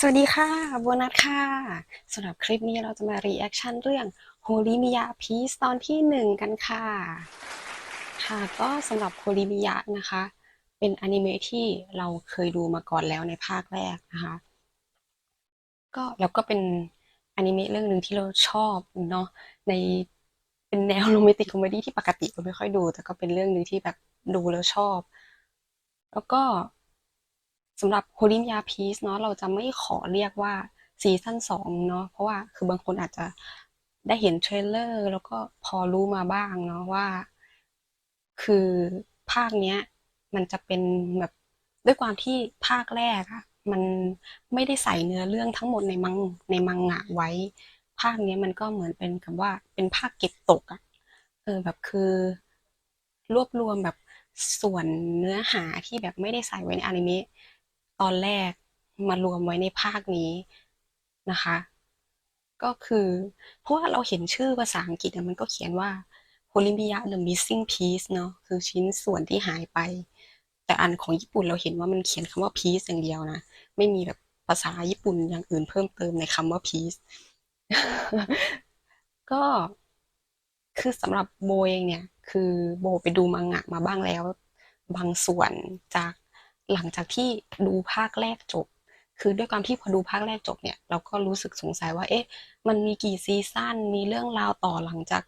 สวัสดีค่ะโบนัสค่ะสำหรับคลิปนี้เราจะมารีแอคชั่นเรื่อง Holy Miya Piece ตอนที่หนึ่งกันค่ะ ค่ะก็สำหรับ Holy Miya นะคะ เป็นอนิเมะที่เราเคยดูมาก่อนแล้วในภาคแรกนะคะ ก็แล้วก็เป็นอนิเมะเรื่องหนึ่งที่เราชอบเนาะในเป็นแนวโรแมนติกคอมเมดี้ที่ปกติเราไม่ค่อยดู แต่ก็เป็นเรื่องหนึ่งที่แบบดูแล้วชอบ แล้วก็ สำหรับโฮลิมยาพีซเนาะเราจะไม่ขอเรียกว่าซีซั่นสองเนาะเพราะว่าคือบางคนอาจจะได้เห็นเทรลเลอร์แล้วก็พอรู้มาบ้างเนาะว่า คือภาคเนี้ย มันจะเป็นแบบด้วยความที่ภาคแรกอะมันไม่ได้ใส่เนื้อเรื่องทั้งหมดในมังในมังงะไว้ ภาคเนี้ยมันก็เหมือนเป็นกับว่าเป็นภาคเก็บตกอะเออแบบคือ รวบรวมแบบส่วนเนื้อหาที่แบบไม่ได้ใส่ไว้ในอนิเมะ ตอนแรกมารวมไว้ในภาคนี้นะคะ ก็คือเพราะว่าเราเห็นชื่อภาษาอังกฤษมันก็เขียนว่า Olympia the missing piece เนาะคือชิ้นส่วนที่หายไป แต่อันของญี่ปุ่นเราเห็นว่ามันเขียนคำว่า piece อย่างเดียวนะ ไม่มีแบบภาษาญี่ปุ่นอย่างอื่นเพิ่มเติมในคำว่า piece ก็คือสำหรับโบเองเนี่ย คือโบไปดูมังงะมาบ้างแล้ว บางส่วนจาก หลังจากที่ดูภาคแรกจบ คือด้วยความที่พอดูภาคแรกจบเนี่ย เราก็รู้สึกสงสัยว่า เอ๊ะ มันมีกี่ซีซั่นมีเรื่องราวต่อหลังจาก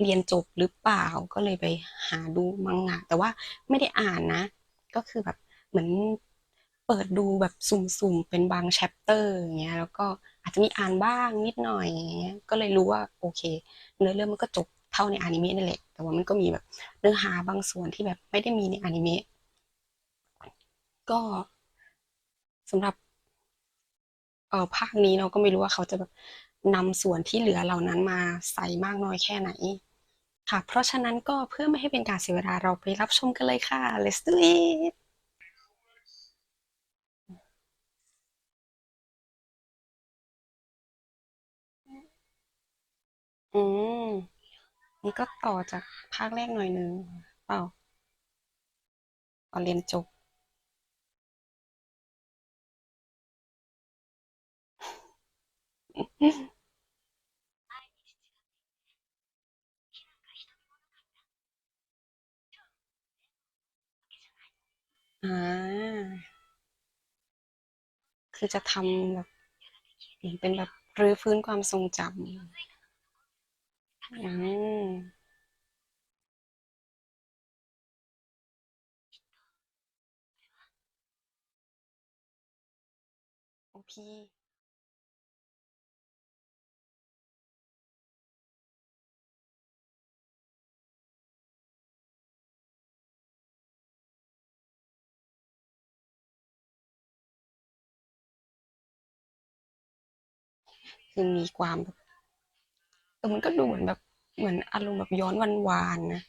เรียนจบหรือเปล่าก็เลยไปหาดูมังงะ แต่ว่าไม่ได้อ่านนะ ก็คือแบบเหมือนเปิดดูแบบสุ่มๆเป็นบางแชปเตอร์อย่างเงี้ยแล้วก็อาจจะมีอ่านบ้างนิดหน่อยอย่างเงี้ยก็เลยรู้ว่าโอเค เนื้อเรื่องมันก็จบเท่าในอนิเมะนั่นแหละแต่ว่ามันก็มีแบบเนื้อหาบางส่วนที่แบบไม่ได้มีในอนิเมะ ก็สำหรับเอ่อภาคนี้เราก็ไม่รู้ว่าเขาจะแบบนำส่วนที่เหลือเหล่านั้นมาใส่มากน้อยแค่ไหน ค่ะ เพราะฉะนั้นก็เพื่อไม่ให้เป็นการเสียเวลาเราไปรับชมกันเลยค่ะ let's do it อืม นี่ก็ต่อจากภาคแรกหน่อยนึงเปล่าตอนเรียนจบ อ่า คือจะทำแบบเหมือนเป็นแบบรื้อฟื้นความทรงจำอืมโอพีคื คือมีความแบบเออมันก็ดูเหมือนแบบเหมือนอารมณ์แบบย้อนวันวานนะ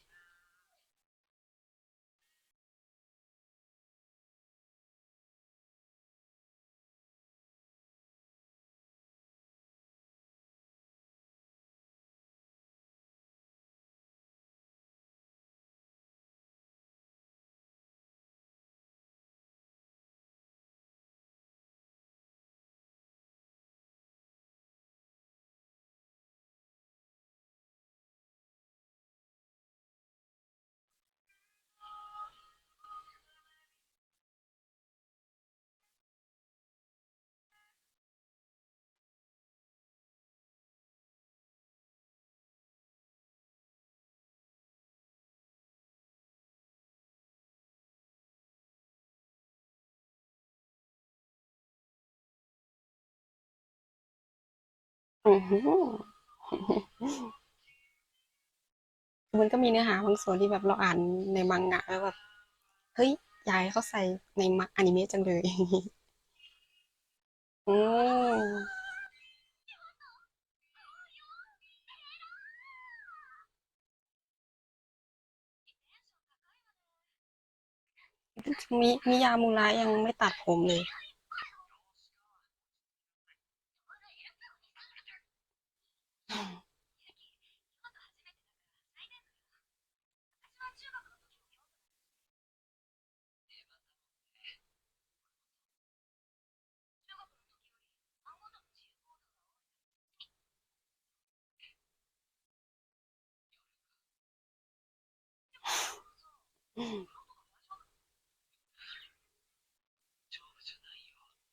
มันก็มีเนื้อหาบางส่วนที่แบบเราอ่านในมังงะแล้วแบบเฮ้ยยายเขาใส่ในมังอนิเมะจังเลยอืมมิมิยามูระยังไม่ตัดผมเลย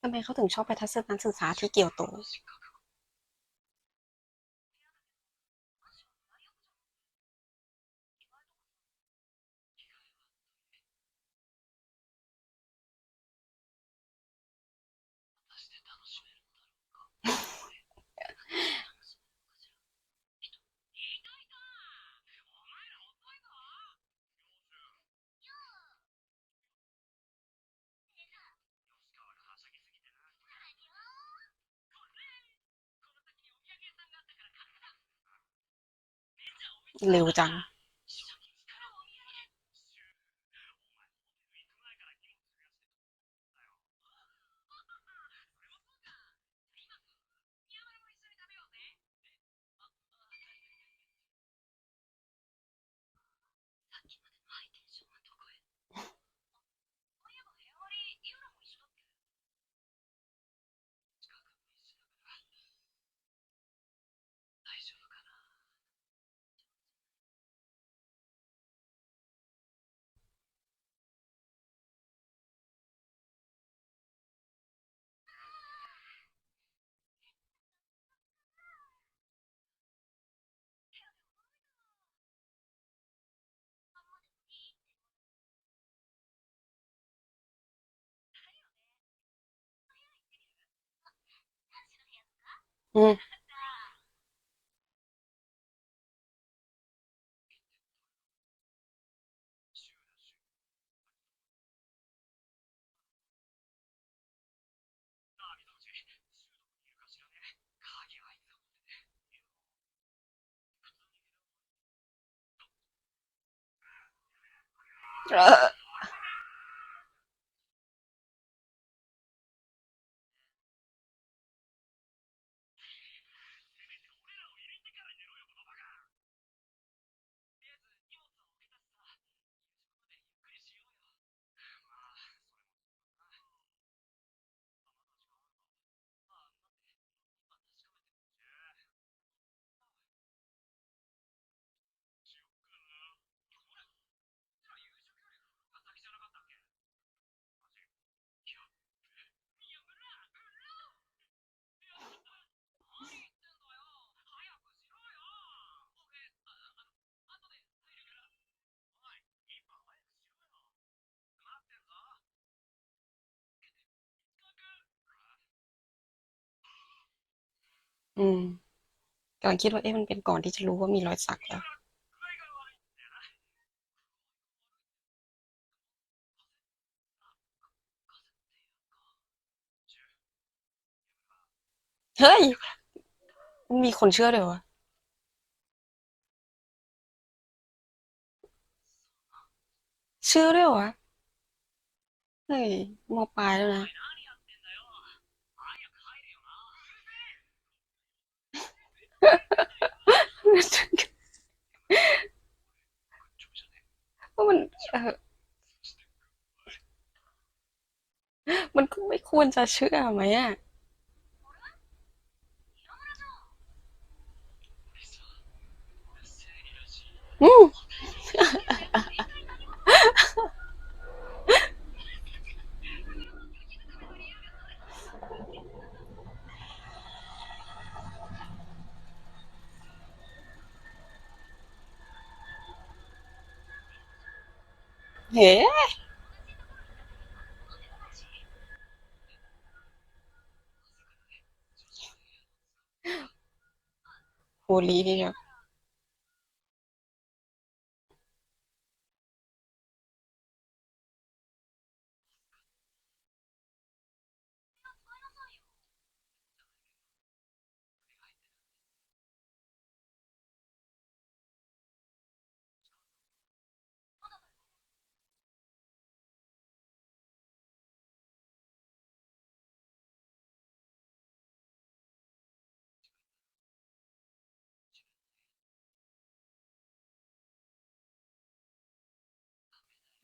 ทำไมเขาถึงชอบไปทัศนศึกษาที่เกียวโต เร็วจัง อืมเอ อืมกำลังคิดว่าเอ๊ะมันเป็นก่อนที่จะรู้ว่ามีรอยสักแล้ว เฮ้ย มีคนเชื่อด้วยวะเชื่อด้วยวะเฮ้ยมปลายแล้วนะ ว่า มันเออมันก็ไม่ควรจะเชื่อไหมอะอืม เฮ้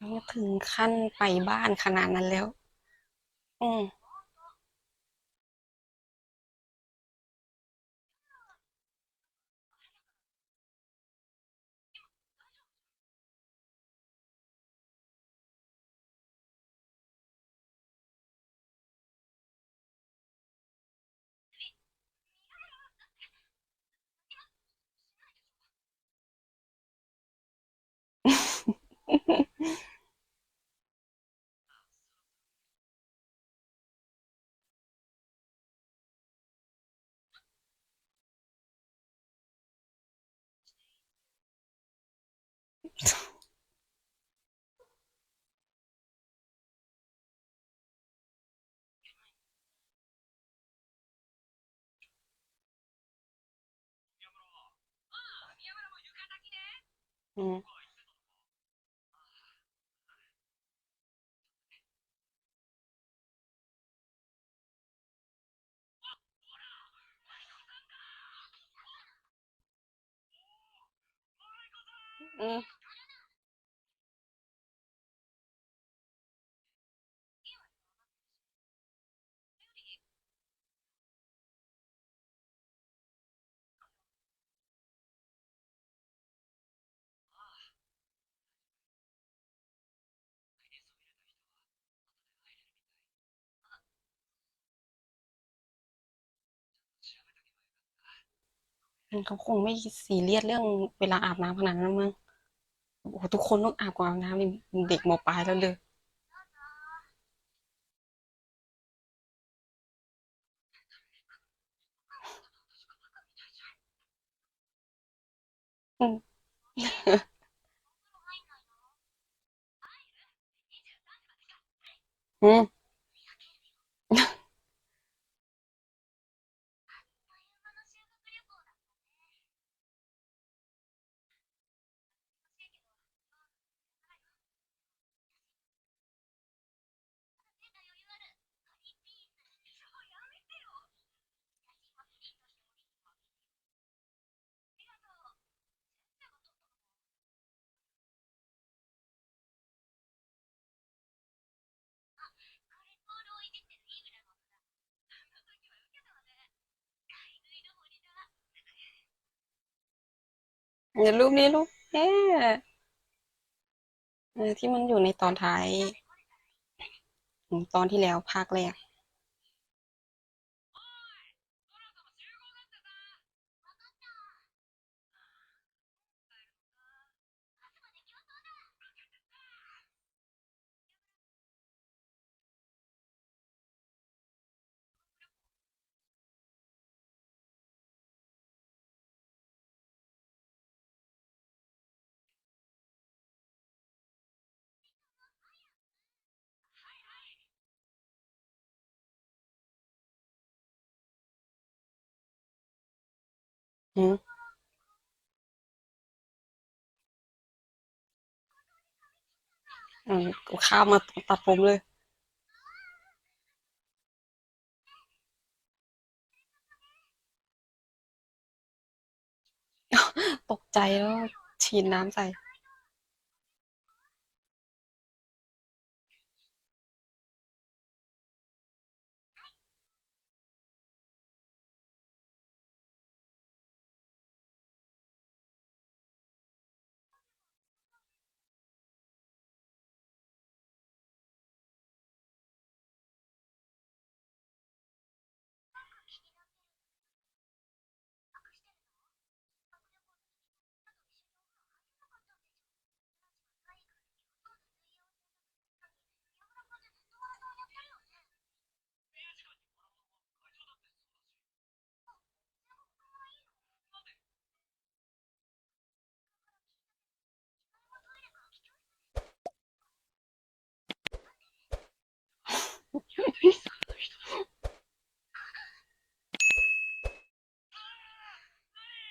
เนี่ถึงขั้นไปบ้านขนาดนั้นแล้ว อืม อืม เขาคงไม่ซีเรียสเรื่องเวลาอาบน้ำขนาดนั้นมั้งโอ้โหทุกคนต้องอาบก่อนอาบน้ำนี่เด็กมปลายแล้วเลยอืม อืม เดี๋ยวรูปนี้รูปเอ๊ะเอที่มันอยู่ในตอนท้าย ตอนที่แล้วภาคแรก อืมอืมข้ามมาตัดผมเลย ตกใจแล้วฉีดน้ำใส่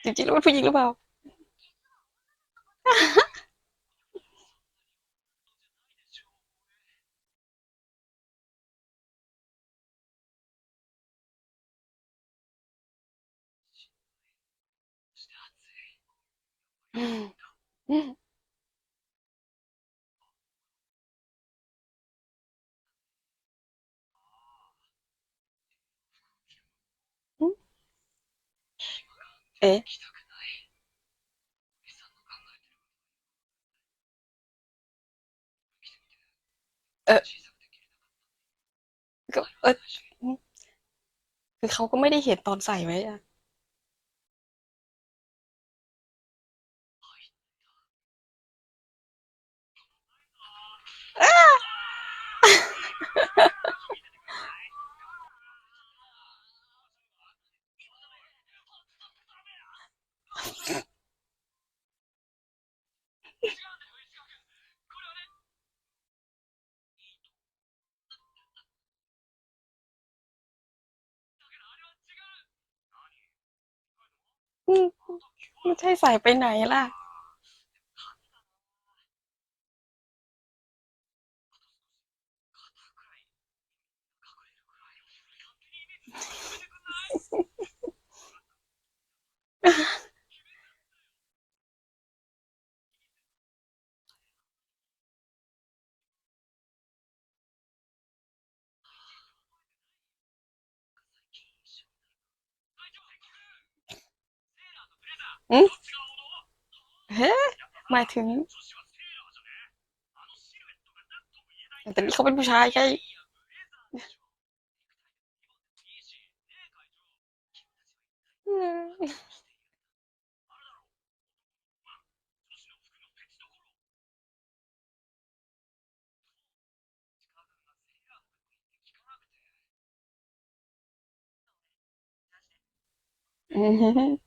จริงๆแล้วเป็นผู้หญิงหรือเปล่าอืมอืมอืม เอออก็เอออืมคือเขาก็ไม่ได้เห็นตอนใส่ไว้อะ ไม่ใช่ใส่ไปไหนล่ะอื มเฮ้หมายถึง แต่นี่เขาเป็นผู้ชายไงอืม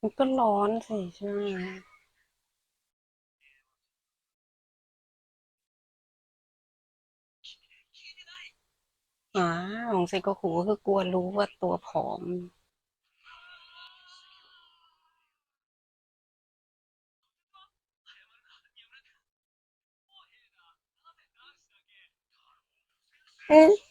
มันก็ร้อนสิใช่ไหมอ่าของเซโกคุก็คือกลัวรู้ว่าตัวผอม เอืม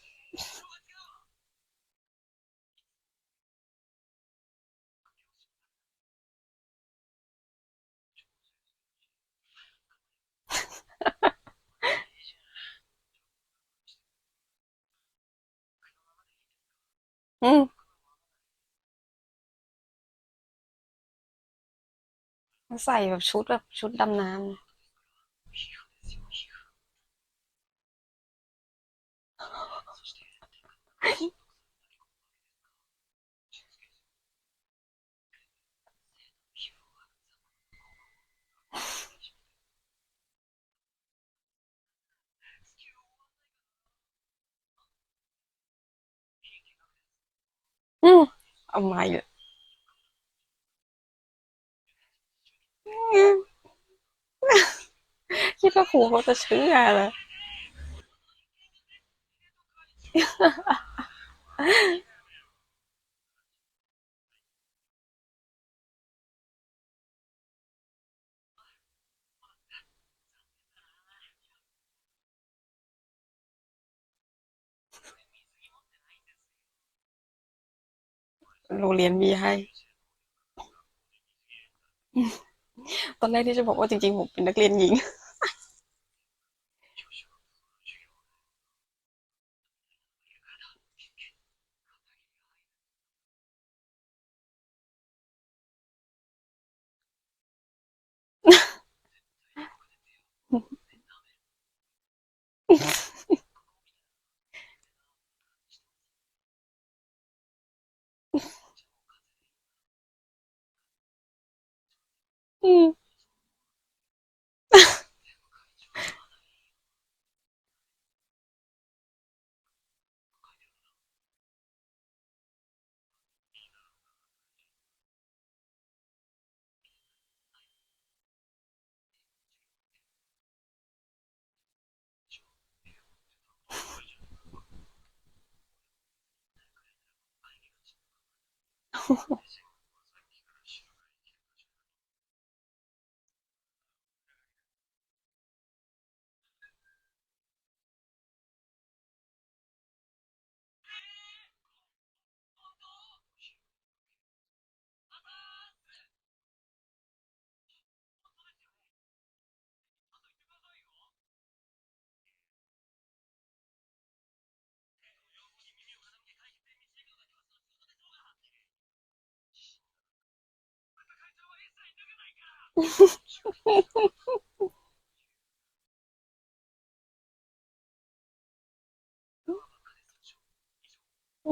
อืมใส่แบบชุดแบบชุดดำน้ำ อืมเอามาอยู่อืมคิดว่าครูเขาจะเชื่อเลย โรงเรียนมีให้ ตอนแรกที่จะบอกว่าจริงๆผมเป็นนักเรียนหญิง うん。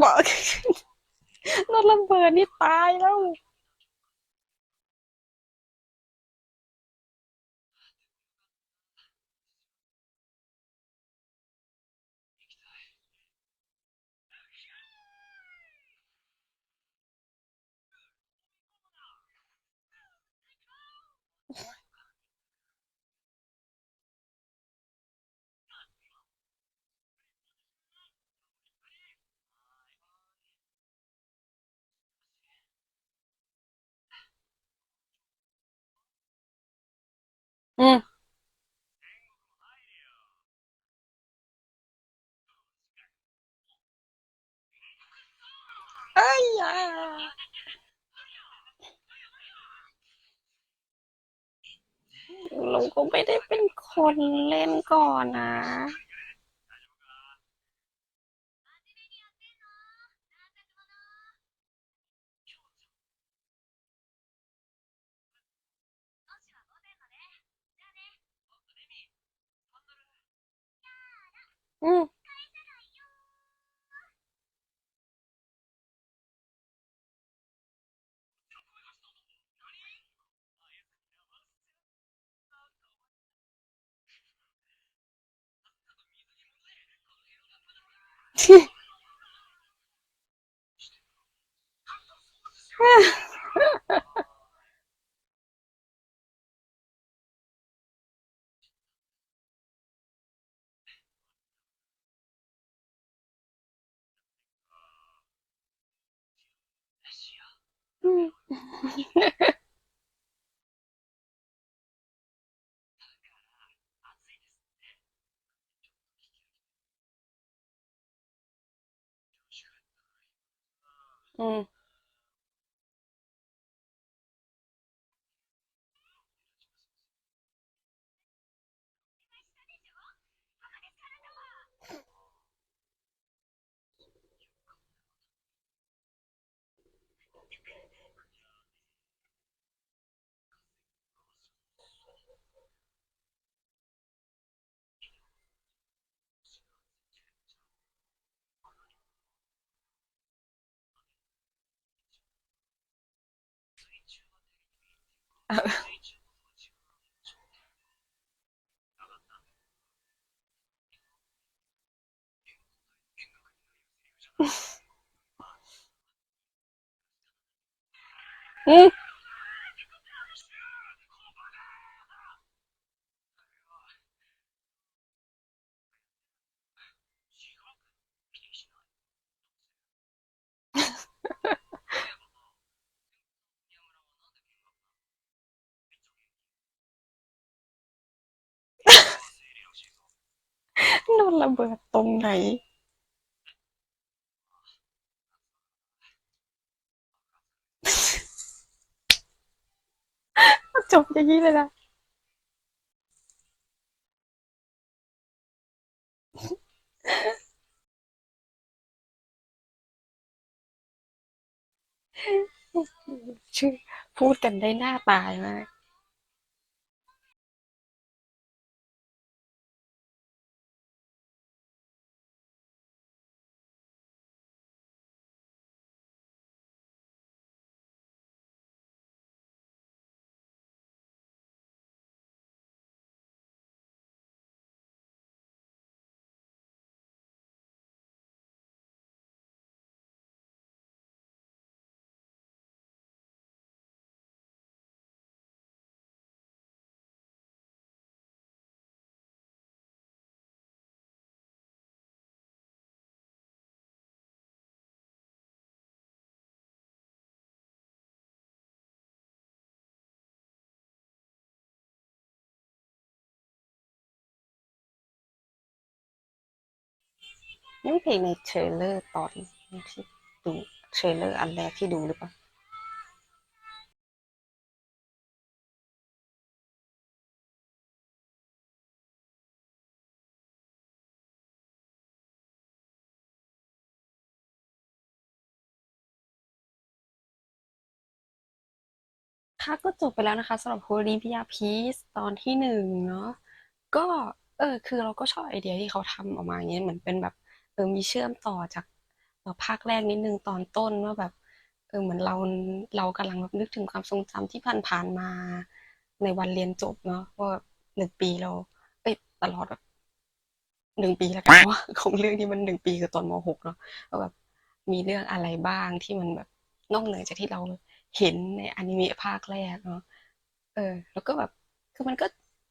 บอก รถระเบิดนี่ตายแล้ว อืม เอ้ยเราก็ไม่ได้เป็นคนเล่นก่อนนะ อืม อืม อื ม อืม โดนระเบิดตรงไหน จบอย่างนี้เลยนะชื่อพูดกันได้หน้าตายมาก นี่เพลงในเทรลเลอร์ตอนที่ดูเทรลเลอร์อันแรกที่ดูหรือเปล่าค่ะก็จบไปแล้วนะคะสำหรับ Holy Via Peace ตอนที่หนึ่งเนาะก็เออคือเราก็ชอบไอเดียที่เขาทำออกมาอย่างเงี้ยเหมือนเป็นแบบ เออมีเชื่อมต่อจากภาคแรกนิดนึงตอนต้นว่าแบบเออเหมือนเราเรากำลังแบบนึกถึงความทรงจำที่ผ่านๆมาในวันเรียนจบเนาะว่าหนึ่งปีเรา เอ้ยตลอดแบบหนึ่งปีแล้วกันว่าของเรื่องนี้มันหนึ่งปีคือตอนมหกเนาะว่าแบบมีเรื่องอะไรบ้างที่มันแบบนอกเหนือจากที่เราเห็นในอนิเมะภาคแรกเนาะเออ แล้วก็แบบคือมันก็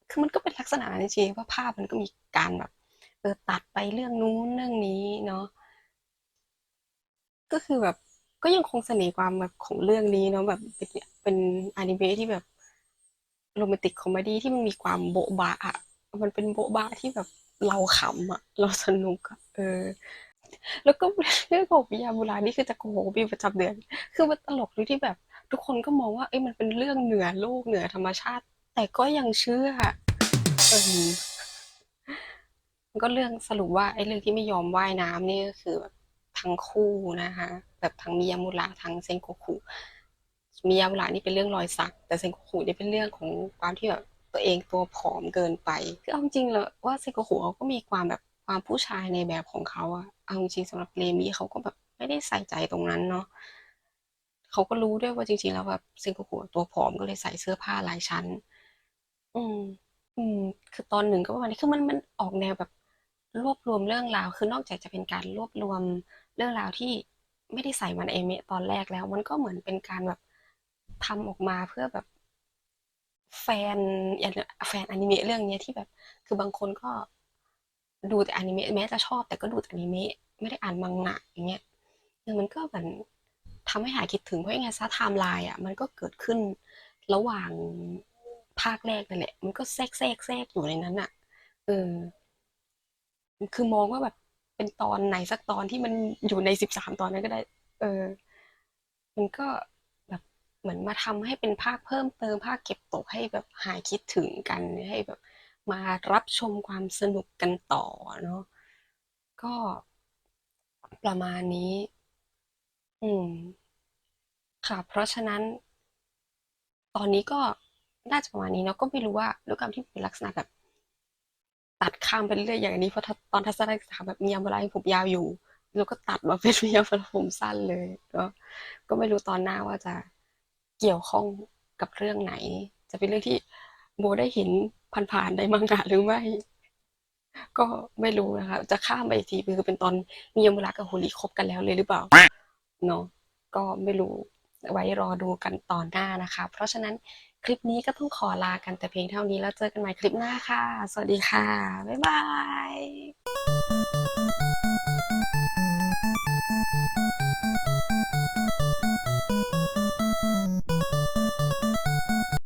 คือมันก็เป็นลักษณะนั้นจริงๆว่าภาพมันก็มีการแบบ เออตัดไปเรื่องนู้นเรื่องนี้เนาะก็คือแบบก็ยังคงเสน่ห์ความแบบของเรื่องนี้เนาะแบบเป็นเป็นอนิเมะที่แบบโรแมนติกคอมเมดี้ที่มันมีความโบ๊ะบะอะมันเป็นโบ๊ะบะที่แบบเราขำอะเราสนุกอะเออ แล้วก็เรื่องของวิญญาณโบรานี่คือจะโกหกปีประจำเดือน คือมันตลกด้วยที่แบบ ทุกคนก็มองว่าเอ้ยมันเป็นเรื่องเหนือโลกเหนือธรรมชาติ แต่ก็ยังเชื่อเออ มันก็เรื่องสรุปว่าไอ้เรื่องที่ไม่ยอมว่ายน้ำนี่ก็คือแบบทั้งคู่นะคะ แบบทั้งมิยามุระทั้งเซนโกคุมิยามุระนี่เป็นเรื่องรอยสัก แต่เซนโกคุนี่เป็นเรื่องของความที่แบบตัวเองตัวผอมเกินไปคือเอาจริงเลยว่าเซนโกคุเขาก็มีความแบบความผู้ชายในแบบของเขาอะเอาจริงๆสำหรับเรมิเขาก็แบบไม่ได้ใส่ใจตรงนั้นเนาะเขาก็รู้ด้วยว่าจริงๆแล้วแบบเซนโกคุตัวผอมก็เลยใส่เสื้อผ้าหลายชั้น อืม อืม คือตอนหนึ่งก็ประมาณนี้คือมันมันออกแนวแบบ รวบรวมเรื่องราว คือนอกจากจะเป็นการรวบรวมเรื่องราวที่ไม่ได้ใส่มันเอเมะตอนแรกแล้ว มันก็เหมือนเป็นการแบบทำออกมาเพื่อแบบแฟนแฟนอนิเมะเรื่องเนี้ยที่แบบ คือบางคนก็ดูแต่อนิเมะแม้จะชอบ แต่ก็ดูแต่อนิเมะไม่ได้อ่านมังงะอย่างเงี้ยเออมันก็เหมือนทำให้หายคิดถึงเพราะยังไงซะไทม์ไลน์อะมันก็เกิดขึ้นระหว่างภาคแรกนั่นแหละ มันก็แทรกแทรกแทรกอยู่ในนั้นอะเออ คือมองว่าแบบเป็นตอนไหนสักตอนที่มันอยู่ในสิบสามตอนนั้นก็ได้ เออ มันก็แบบเหมือนมาทำให้เป็นภาคเพิ่มเติมภาคเก็บตกให้แบบหายคิดถึงกันให้แบบ มารับชมความสนุกกันต่อเนาะก็ประมาณนี้ อืม ค่ะ เพราะฉะนั้น ตอนนี้ก็น่าจะประมาณนี้เนาะก็ไม่รู้ว่าด้วยความที่เป็นลักษณะแบบ ตัดข้ามไปเรื่อยอย่างนี้เพราะตอนทัศนศึกษาแบบมียามเวลาผมยาวอยู่ แล้วก็ตัดมาเป็นมียามเวลาผมสั้นเลยก็ก็ไม่รู้ตอนหน้าว่าจะเกี่ยวข้องกับเรื่องไหน จะเป็นเรื่องที่โบได้เห็นผ่านๆในมังงะหรือไม่ ก็ไม่รู้นะคะจะข้ามไปอีกทีคือเป็นตอนมียามเวลากับโฮลิคบกันแล้วเลยหรือเปล่าเนาะก็ไม่รู้ไว้รอดูกันตอนหน้านะคะ เพราะฉะนั้น คลิปนี้ก็ต้องขอลากันแต่เพียงเท่านี้แล้วเจอกันใหม่คลิปหน้าค่ะ สวัสดีค่ะ บ๊ายบาย